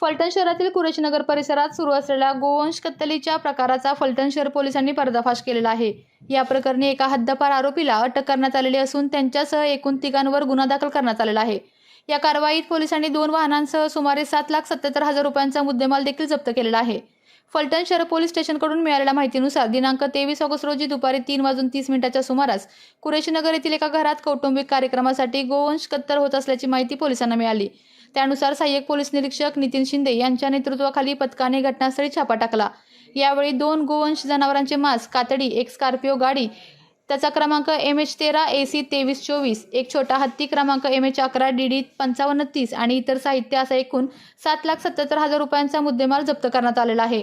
फलटण शहरातील कुरेशनगर परिसरात सुरू असलेल्या गोवंश कत्तलीच्या प्रकाराचा फलटण शहर पोलिसांनी पर्दाफाश केलेला आहे. या प्रकरणी एका हद्दपार आरोपीला अटक करण्यात आलेली असून त्यांच्यासह एकूण तिघांवर गुन्हा दाखल करण्यात आलेला आहे. या कारवाईत पोलिसांनी दोन वाहनांसह सुमारे सात लाख सत्याहत्तर हजार रुपयांचा मुद्देमाल देखील जप्त केलेला आहे. फलटण शहर पोलीस स्टेशनकडून मिळालेल्या माहितीनुसार दिनांक तेवीस ऑगस्ट रोजी दुपारी तीन वाजून तीस मिनिटाच्या सुमारास कुरेशीनगर येथील एका घरात कौटुंबिक कार्यक्रमासाठी गोवंश कत्तर होत असल्याची माहिती पोलिसांना मिळाली. त्यानुसार सहाय्यक पोलीस निरीक्षक नितीन शिंदे यांच्या नेतृत्वाखाली पथकाने घटनास्थळी छापा टाकला. यावेळी दोन गोवंश जनावरांचे मांस कातडी एक स्कॉर्पिओ गाडी त्याचा क्रमांक एम एच तेरा ए सी तेवीस चोवीस एक छोटा हत्ती क्रमांक एम एच अकरा डी डी पंचावन्न तीस आणि इतर साहित्य असा एकूण सात लाख सत्याहत्तर हजार रुपयांचा मुद्देमाल जप्त करण्यात आलेला आहे.